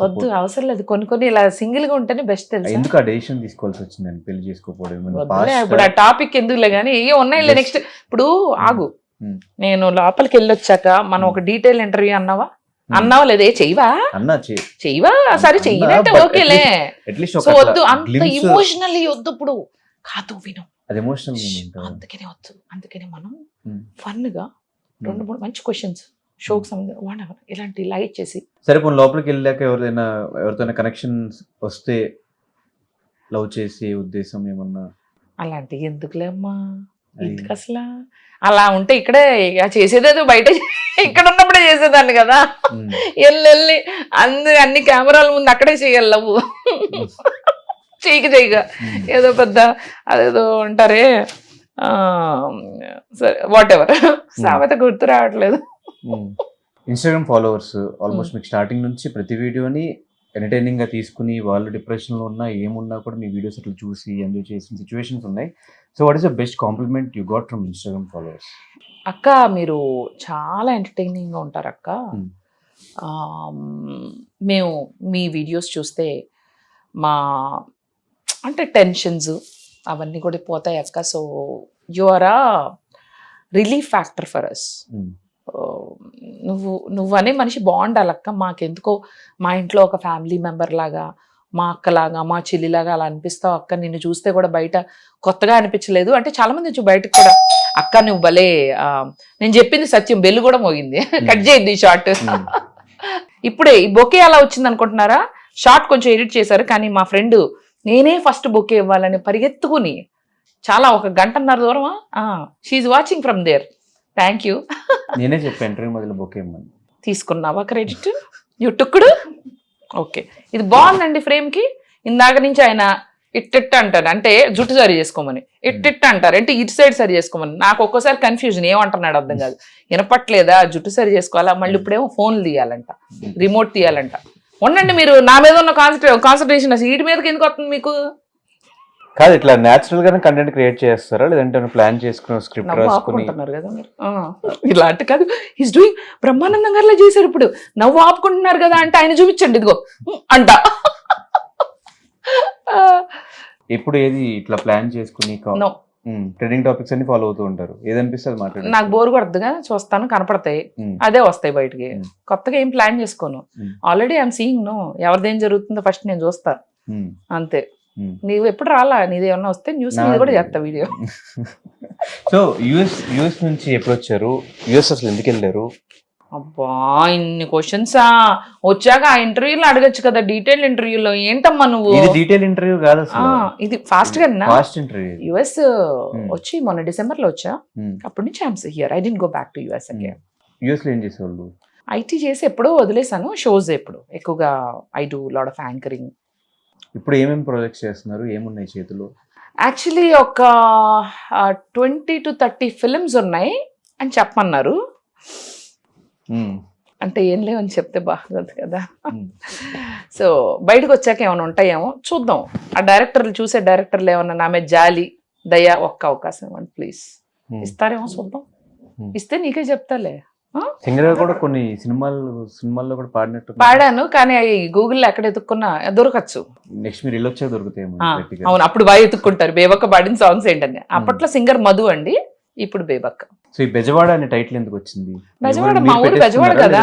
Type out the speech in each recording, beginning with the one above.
వద్దు అవసరం లేదు. కొన్ని కొన్ని ఇలా సింగిల్గా ఉంటేనే బెస్ట్ తెలుసు? ఎందుకు ఆ డెసిషన్ తీసుకోవాల్సి వచ్చిందని పెళ్ళి చేసుకోకపోవడం ఇప్పుడు ఆ టాపిక్ ఎందుకులే కానీ ఏ Just- నెక్స్ట్ ఇప్పుడు ఆగు. Hmm. నేను లోపలికి వెళ్ళొచ్చాక మనం ఒక డీటెయిల్ ఇంటర్వ్యూ అన్నావా? Hmm. అన్నావా లేదే? చెయ్యవా? అన్నా చెయ్యవా? సరే చెయ్యనంటే but ఓకేలే. సో వద్దు అంత ఇమోషనల్లీ వద్దు ఇప్పుడు. కాదు విను. అది ఎమోషనల్ అందుకనే వద్దు. అందుకనే మనం Hmm. ఫన్గా రెండు మూడు మంచి క్వశ్చన్స్ షోకి సంబంధించి వన్ అవర్ ఇలాంటి లైట్ చేసి. సరే పోనీ లోపలికి వెళ్ళాక ఎవరిదైనా ఎవరితోనైనా కనెక్షన్ వస్తే లవ్ చేసే ఉద్దేశం ఏమన్నా? అలాంటి ఎందుకులే అమ్మా? అది- ఎందుకు అసలు? అలా ఉంటే ఇక్కడే ఇక చేసేదేదో బయట ఇక్కడ ఉన్నప్పుడే చేసేదాన్ని కదా. వెళ్ళి వెళ్ళి అన్ని అన్ని కెమెరాల ముందు అక్కడే చేయాలి లవ్వు చేయక చేయక. ఏదో పెద్ద అదేదో అంటారే ఆ, సరే వాట్ ఎవర్ సామెత గుర్తు రావట్లేదు. ఇన్స్టాగ్రామ్ ఫాలోవర్స్ ఆల్మోస్ట్ మీకు స్టార్టింగ్ నుంచి ప్రతి వీడియోని ఎంటర్టైనింగ్గా తీసుకుని వాళ్ళు డిప్రెషన్లో ఉన్నా ఏమున్నా కూడా మీ వీడియోస్ అట్లా చూసి ఎంజాయ్ చేసిన సిచ్యువేషన్స్ ఉన్నాయి. So what is the best compliment you got from Instagram followers అక్క మీరు చాలా ఎంటర్టైనింగ్గా ఉంటారు అక్క. Hmm. మేము మీ వీడియోస్ చూస్తే మా అంటే టెన్షన్స్ అవన్నీ కూడా పోతాయి అక్క. So you are a relief factor for us నువ్వు నువ్వు అనే మనిషి బాగుండాలక్క మాకెందుకో మా ఇంట్లో ఒక ఫ్యామిలీ మెంబర్ లాగా మా అక్కలాగా మా చెల్లిలాగా అలా అనిపిస్తావు అక్క. నిన్ను చూస్తే కూడా బయట కొత్తగా అనిపించలేదు. అంటే చాలా మంది వచ్చి బయటకు కూడా అక్క నువ్వు భలే నేను చెప్పింది సత్యం. బెల్లు కూడా మోగింది. కట్ చేయద్దు ఈ షార్ట్ ఇప్పుడే ఈ బొకే అలా వచ్చింది అనుకుంటున్నారా షార్ట్ కొంచెం ఎడిట్ చేశారు కానీ మా ఫ్రెండ్ నేనే ఫస్ట్ బొకే ఇవ్వాలని పరిగెత్తుకుని చాలా ఒక గంటన్నర దూరమా? She's watching from there thank you నేనే చెప్పాను ఇంటర్వ్యూ మొదలు బుక్ ఇమ్మని తీసుకున్నావా క్రెడిట్ యుట్టుకుడు ఓకే ఇది బాగుందండి ఫ్రేమ్కి ఇందాక నుంచి ఆయన ఇట్టిట్ట అంటారు అంటే జుట్టు సరి చేసుకోమని. ఇట్టిట్ట అంటారు. అంటే ఇటు సైడ్ సరి చేసుకోమని. నాకు ఒక్కోసారి కన్ఫ్యూజన్ ఏమంటున్నాడు అర్థం కాదు. వినపట్లేదా? జుట్టు సరి చేసుకోవాలా? మళ్ళీ ఇప్పుడేమో ఫోన్లు తీయాలంట. రిమోట్ తీయాలంట. ఉండండి మీరు. నా మీద ఉన్న కాన్సన్ట్రే కాన్సన్ట్రేషన్ అసలు వీటి మీదకి ఎందుకు వస్తుంది మీకు? కాదు ఇట్లా న్యాచురల్ గానే కంటెంట్ క్రియేట్ చేస్తారా? లేదంటే ప్లాన్ చేసుకుని స్క్రిప్ట్ రాసుకుని? కదా మీరు. కాదు ఈస్ డూయింగ్ బ్రహ్మానందం గారిలో చేశారు ఇప్పుడు. నవ్వు ఆపుకుంటున్నారు కదా అంటే ఆయన చూపించండి ఇదిగో. అంట. ఎప్పుడు ఏది ఇట్లా ప్లాన్ చేసుకుని. ట్రెండింగ్ టాపిక్స్ అన్ని ఫాలో అవుతూ ఉంటారు. ఏదనిపిస్తుంది మాట్లాడండి. నాకు బోర్ కొడుతుందిగా చూస్తాను కనపడతాయి. అదే వస్తాయి బయటికి. కొత్తగా ఏం ప్లాన్ చేసుకోను. ఆల్రెడీ ఐఎమ్ సీయింగ్ నో ఎవరిదేం జరుగుతుందో ఫస్ట్ నేను చూస్తా. ఉమ్, అంతే. నీవు ఎప్పుడు రాలా? నీది ఏమన్నా వస్తే న్యూస్ మీద కూడా చేస్తా వీడియో సో యుఎస్ యుఎస్ నుంచి ఎప్పుడు వచ్చారు? యుఎస్ అసలు ఎందుకు వెళ్ళారు? అబ్బా ఇన్ని క్వశ్చన్సా వచ్చాక ఆ ఇంటర్వ్యూలో అడగచ్చు కదా డీటెయిల్ ఇంటర్వ్యూలో ఏంటమ్మా నువ్వు? ఇది డీటెయిల్ ఇంటర్వ్యూ కాదు ఇది ఫాస్ట్గా ఫాస్ట్ ఇంటర్వ్యూ యుఎస్ వచ్చి మొన్న డిసెంబర్లో వచ్చా అప్పటి నుంచి I'm here I didn't go back to US again యుఎస్లో ఏం చేసేవాళ్ళు? ఐటీ చేసి ఎప్పుడో వదిలేసాను షోస్ ఎప్పుడు. ఎక్కువగా I do lot of anchoring ఇప్పుడు ఏమేమి ప్రాజెక్ట్స్ చేస్తున్నారు? ఏమున్నాయి చేతిలో? యాక్చువల్లీ ఒక ట్వంటీ టు థర్టీ ఫిల్మ్స్ ఉన్నాయి అని చెప్పమన్నారు. ఉమ్, అంటే ఏం లేవని చెప్తే బాగుంది కదా. ఉమ్, సో బయటకు వచ్చాక ఏమైనా ఉంటాయేమో చూద్దాం. ఆ డైరెక్టర్లు చూసే డైరెక్టర్లు ఏమన్నా నా మీద జాలి దయ ఒక్క అవకాశం ఇవ్వండి ప్లీజ్ ఉమ్. ఇస్తారేమో చూద్దాం. Hmm. ఇస్తే నీకే చెప్తాలే. సింగర్ కూడా కొన్ని సినిమాలు సినిమాల్లో కూడా పాడినట్టు పాడాను కానీ అవి గూగుల్లో ఎక్కడ ఎత్తుక్కున్నా దొరకచ్చు. నెక్స్ట్ మీరు వెళ్ళొచ్చే గట్టిగా. అవును అప్పుడు బాగా ఎత్తుక్కుంటారు. బేబక్క పాడిన సాంగ్స్ ఏంటని అప్పట్లో సింగర్ మధు అండి ఇప్పుడు బేబక్క. సో ఈ బెజవాడ అనే టైటిల్ ఎందుకు వచ్చింది? బెజవాడ, మా ఊరు బెజవాడ? కదా.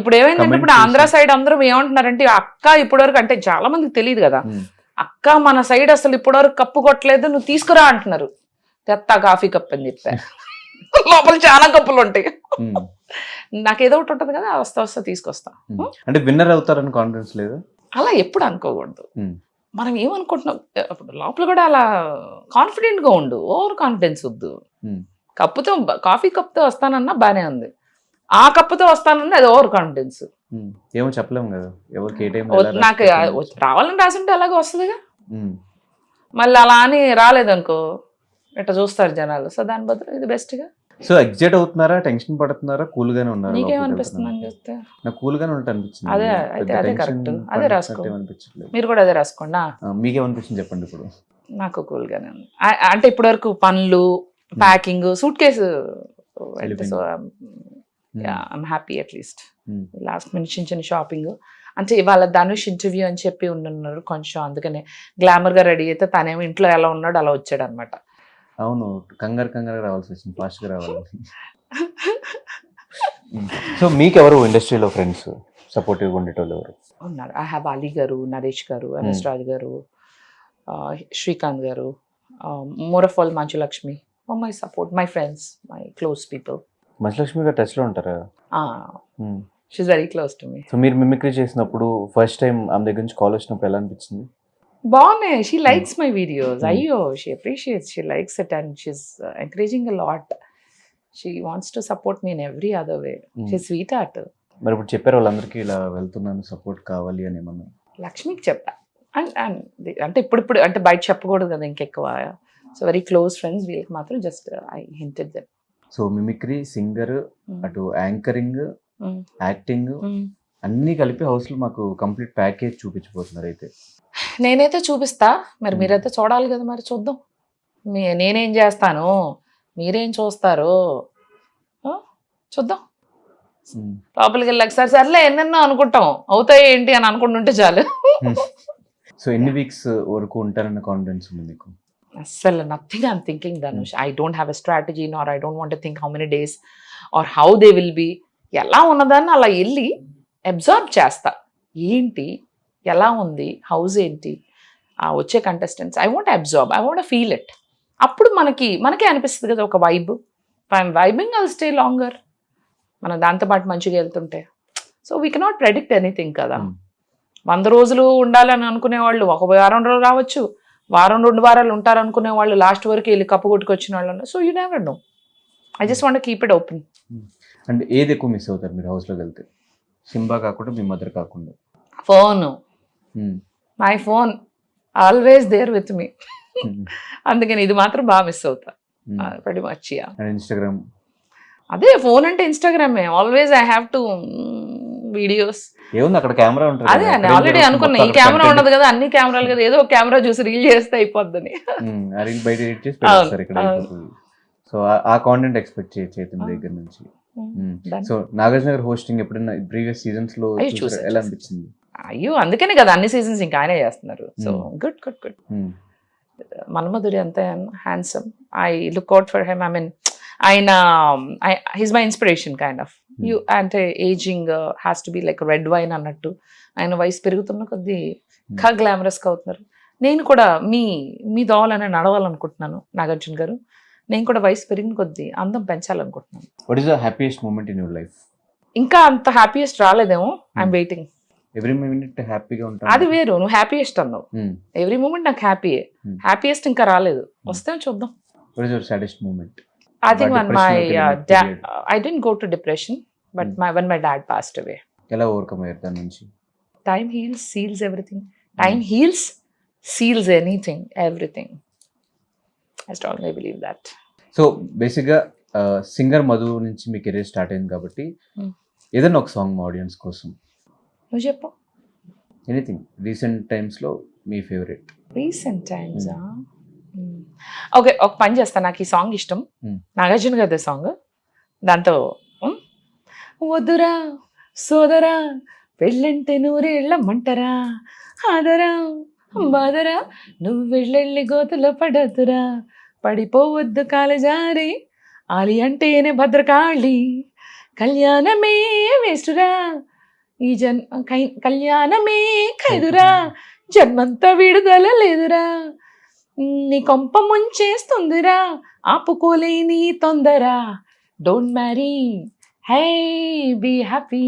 ఇప్పుడు ఏమైందంటే ఇప్పుడు ఆంధ్ర సైడ్ అందరూ ఏమంటున్నారంటే అక్క ఇప్పటివరకు అంటే చాలా మందికి తెలియదు కదా. అక్క మన సైడ్ అసలు ఇప్పటివరకు కప్పు కొట్టలేదు నువ్వు తీసుకురా అంటున్నారు. తెత్తా కాఫీ కప్ అని చెప్పా. లోపల చాలా కప్పులు ఉంటాయి. నాకు ఏదో ఒకటి ఉంటుంది కదా వస్తా వస్తా తీసుకొస్తా. అంటే విన్నర్ అవుతారని కాన్ఫిడెన్స్ లేదు? అలా ఎప్పుడు అనుకోకూడదు. మనం ఏమనుకుంటున్నాం? అప్పుడు లోపల కూడా అలా కాన్ఫిడెంట్గా ఉండు ఓవర్ కాన్ఫిడెన్స్ వద్దు. కప్పుతో కాఫీ కప్తో వస్తానన్నా బానే ఉంది. ఆ కప్పుతో వస్తానన్నా అది ఓవర్ కాన్ఫిడెన్స్. ఏమో చెప్పలేము కదా ఎవరికి ఏ టైం నాకు రావాలని రాసుంటే అలాగే వస్తుందిగా. మళ్ళీ అలా అని రాలేదనుకో ఇట్లా చూస్తారు జనాలు. సో దాని బదులు ఇది బెస్ట్గా. సో ఎగ్జైట్ అవుతున్నారా? టెన్షన్ పడుతున్నారా? కూల్ గానే ఉన్నారా నీకేమనిపిస్తుంది? నాకు? కూల్ గానే ఉంటుంది అనిపించింది అదే, అయితే అదే correct. అదే రాసుకో. మీరు కూడా అదే రాసుకోండి మీకేమనిపించింది చెప్పండి ఇప్పుడు? నాకు కూల్ గానే ఉంది అంటే ఇప్పటి వరకు పనులు packing suit case. So I'm happy at least. Last minute చిన్న చిన్న షాపింగ్ అంటే ఇవాళ ధనుష్ ఇంటర్వ్యూ అని చెప్పి ఉన్నారు కొంచెం అందుకనే గ్లామర్గా రెడీ అయితే తనేమో ఇంట్లో ఎలా ఉన్నాడు అలా వచ్చాడు అనమాట అవును కంగారు కంగారు రావాల్సి వచ్చింది ఫాస్ట్గా రావాలి. సో మీకు ఎవరు ఇండస్ట్రీలో ఫ్రెండ్స్ సపోర్టివ్గా ఉండేటోళ్ళు ఎవరు? ఉన్నారు. ఐ హ్యావ్ అలీ గారు నరేష్ గారు MS Raju garu Srikanth garu more of all Manchu Lakshmi. My support my friends my close people Manchu Lakshmi garu టచ్లో ఉంటారా? She's very close to me so మీరు మిమిక్రీ చేసినప్పుడు ఫస్ట్ టైం ఆమె దగ్గర నుంచి call వచ్చినప్పుడు ఎలా అనిపించింది? బాగున్నాయి. She likes my videos Hmm. అయ్యో she appreciates she likes it and she's encouraging a lot she wants to support me in every other way Hmm. She sweet heart మరి ఇప్పుడు చెప్పారు వాళ్ళందరికీ ఇలా వెళ్తున్నాను సపోర్ట్ కావాలి అని ఏమన్నా? లక్ష్మికి చెప్పా. అండ్ అండ్ అంటే ఇప్పుడు ఇప్పుడు అంటే బయట చెప్పకూడదు కదా ఇంకెక్కువ. సో వెరీ క్లోజ్ ఫ్రెండ్స్ వీళ్ళకి మాత్రం just I hinted them so mimicry singer అటు యాంకరింగ్. యాక్టింగ్ అన్నీ కలిపి హౌస్లో మాకు కంప్లీట్ ప్యాకేజ్ చూపించబోతున్నారు అయితే. నేనైతే చూపిస్తా. మరి. మీరైతే చూడాలి కదా మరి చూద్దాం. మీ నేనేం చేస్తాను? మీరేం చూస్తారు? చూద్దాం. లోపలికి వెళ్ళాక సరే సర్లే ఎన్నెన్నో అనుకుంటాం. అవుతాయి ఏంటి అని అనుకుంటుంటే చాలు. సో ఎన్ని వీక్స్ వరకు ఉంటారన్న కాన్ఫిడెన్స్ ఉంది మీకు? అస్సలు nothing I'm thinking Dhanush I don't have a strategy nor I don't want think how many days are how they will be ఎలా ఉన్నదాన్ని అలా వెళ్ళి అబ్జర్వ్ చేస్తా. ఏంటి? ఎలా ఉంది? హౌస్ ఏంటి? వచ్చే contestants I want observe I want feel it అప్పుడు మనకి మనకే అనిపిస్తుంది కదా ఒక vibe I'm vibing I'll stay longer మనం దాంతోపాటు మంచిగా వెళ్తుంటే. So we cannot predict anything కదా. Mm. వంద రోజులు ఉండాలని అనుకునే వాళ్ళు ఒక వారం రోజులు రావచ్చు. వారం రెండు వారాలు ఉంటారనుకునే వాళ్ళు లాస్ట్ వరకు వెళ్ళి కప్పు కొట్టుకొచ్చిన వాళ్ళు so you never know I just want keep it open and ఏది ఎక్కువ మిస్ అవుతారు మీరు హౌస్లోకి వెళ్తే? సింబా కాకుండా మీ మదర్ కాకుండా? Phone. My phone always there with me. అందుకని ఇది మాత్రం బాగా మిస్ అవుతా. మర్చియా అండ్ ఇన్స్టాగ్రామ్ అదే ఫోన్ అంటే ఇన్స్టాగ్రామే always I have to videos ఏముంది అక్కడ కెమెరా ఉంటుంది అదే ఆల్రెడీ అనుకున్నా ఈ కెమెరా. ఉండదు కదా అన్ని కెమెరాలు కదా ఏదో ఒక కెమెరా చూసి రీల్ చేస్తే అయిపోద్దని. రీల్ బయట ఎడిట్ చేసి అవును, పెట్టేస్తారు ఇక్కడ సో ఆ కాంటెంట్ ఎక్స్పెక్ట్ చేయొచ్చు. దగ్గర నుంచి. సో నాగార్జున గారు హోస్టింగ్ ఎప్పుడైనా ప్రీవియస్ సీజన్స్లో ఎలా. అనిపించింది? అయ్యో అందుకనే కదా అన్ని సీజన్స్ ఇంకా ఆయనే చేస్తున్నారు. So Hmm. Good good good మన్మధుడి అంత handsome I look out for him I mean ఆయన his my inspiration kind of you అంటే ageing has to be like red wine అన్నట్టు. ఆయన వయసు పెరుగుతున్న కొద్దీ ఇంకా గ్లామరస్గా అవుతున్నారు. నేను కూడా మీ మీ దోవలనే నడవాలనుకుంటున్నాను నాగార్జున గారు. నేను కూడా వయసు పెరిగిన కొద్దీ అందం పెంచాలనుకుంటున్నాను. What is the happiest moment in your life ఇంకా అంత హ్యాపీయెస్ట్ రాలేదేమో. ఐఎమ్ వెయిటింగ్ ఎవ్రీ మినిట్ హ్యాపీగా ఉంటాను అది వేరు నువ్వు హ్యాపీయెస్ట్ అన్నావు ఎవ్రీ మూమెంట్ నాకు హ్యాపీయే Hmm. హ్యాపీయెస్ట్ ఇంకా రాలేదు వస్తే చూద్దాం depression uh, okay, dad, period. I didn't go to depression, but Hmm. my when my dad passed away. ఎలా ఓవర్కమ్ అయ్యారు దాని నుంచి Time heals, seals everything. Time heals, seals anything, everything. I strongly believe that. So బేసిక్గా singer Madhu నుంచి మీ career start అయింది కాబట్టి Hmm. ఏదైనా ఒక సాంగ్ మా ఆడియన్స్ కోసం నువ్వు చెప్పు. ఎనీథింగ్ రీసెంట్ టైమ్స్లో మీ ఫేవరెట్ రీసెంట్ టైమ్స్. ఓకే ఒక పని చేస్తా. నాకు ఈ సాంగ్ ఇష్టం. Hmm. నాగార్జున గారి సాంగ్ దాంతో hmm? వద్దురా సోదరా పెళ్ళంటే నూరేళ్ళమ్మంటరా ఆదరా బాదరా నువ్వు వెళ్ళెళ్ళి గోతులో పడద్దురా పడిపోవద్దు కాలజారి ఆలి అంటేనే భద్రకాళి కళ్యాణమే వేస్తురా ఈ జన్ కై- కళ్యాణమే ఖైదురా జన్మంతా విడుదల లేదురా. నీ కొంప ముంచేస్తుందిరా ఆపుకోలేని తొందర. Don't marry hi be happy